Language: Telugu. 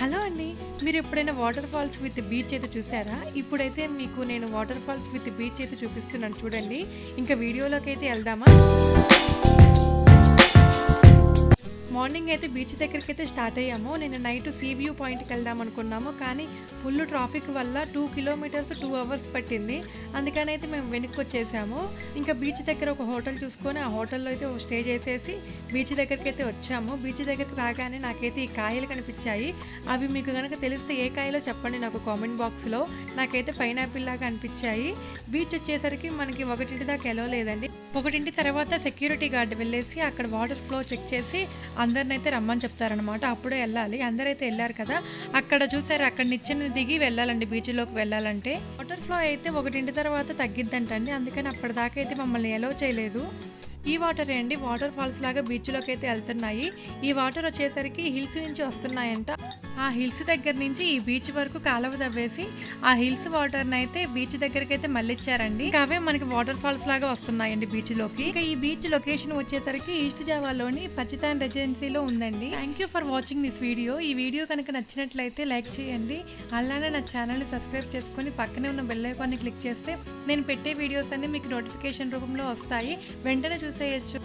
హలో అండి మీరు ఎప్పుడైనా వాటర్ ఫాల్స్ విత్ బీచ్ అయితే చూసారా? ఇప్పుడైతే మీకు నేను వాటర్ ఫాల్స్ విత్ బీచ్ అయితే చూపిస్తున్నాను చూడండి. ఇంకా వీడియోలోకి అయితే వెళ్దామా? మార్నింగ్ అయితే బీచ్ దగ్గరికి అయితే స్టార్ట్ అయ్యాము. నేను నైట్ సీ వ్యూ పాయింట్కి వెళ్దాం అనుకున్నాము. కానీ ఫుల్ ట్రాఫిక్ వల్ల టూ కిలోమీటర్స్ టూ అవర్స్ పట్టింది. అందుకని అయితే మేము వెనక్కి వచ్చేసాము. ఇంకా బీచ్ దగ్గర ఒక హోటల్ చూసుకొని ఆ హోటల్లో అయితే స్టే చేసేసి బీచ్ దగ్గరికి అయితే వచ్చాము. బీచ్ దగ్గరికి రాగానే నాకైతే ఈ కాయలు కనిపించాయి. అవి మీకు కనుక తెలిస్తే ఏ కాయలో చెప్పండి నాకు కామెంట్ బాక్స్లో. నాకైతే పైనాపిల్ లాగా అనిపించాయి. బీచ్ వచ్చేసరికి మనకి ఒకటింటి దాకా ఎలవలేదండి ఒకటింటి తర్వాత సెక్యూరిటీ గార్డ్ వెళ్ళేసి అక్కడ వాటర్ ఫ్లో చెక్ చేసి అందరిని అయితే రమ్మని చెప్తారనమాట అప్పుడే వెళ్ళాలి. అందరైతే వెళ్ళారు కదా. అక్కడ చూసారు అక్కడ నిచ్చెన దిగి వెళ్ళాలండి బీచ్లోకి వెళ్ళాలంటే. వాటర్ ఫ్లో అయితే ఒకటింటి తర్వాత తగ్గిద్దంటండి. అందుకని అప్పటిదాకా అయితే మమ్మల్ని ఎలవ్ చేయలేదు. ఈ వాటర్ అండి? వాటర్ ఫాల్స్ లాగా బీచ్లోకి అయితే వెళ్తున్నాయి. ఈ వాటర్ వచ్చేసరికి హిల్స్ నుంచి వస్తున్నాయంట. ఆ హిల్స్ దగ్గర నుంచి ఈ బీచ్ వరకు కాలువ తవ్వేసి ఆ హిల్స్ వాటర్ని అయితే బీచ్ దగ్గరికి అయితే మళ్ళిచ్చారండి. అవే మనకి వాటర్ ఫాల్స్ లాగా వస్తున్నాయండి బీచ్లోకి. ఈ బీచ్ లొకేషన్ వచ్చేసరికి ఈస్ట్ జావాలోని పచ్చితాన్ రెసిడెన్సీలో ఉందండి. Thank you for watching this video. ఈ వీడియో కనుక నచ్చినట్లయితే లైక్ చేయండి. అలానే నా ఛానల్ని సబ్స్క్రైబ్ చేసుకొని పక్కనే ఉన్న బెల్ ఐకాన్ని క్లిక్ చేస్తే నేను పెట్టే వీడియోస్ అన్ని మీకు నోటిఫికేషన్ రూపంలో వస్తాయి. వెంటనే చూసేయచ్చు.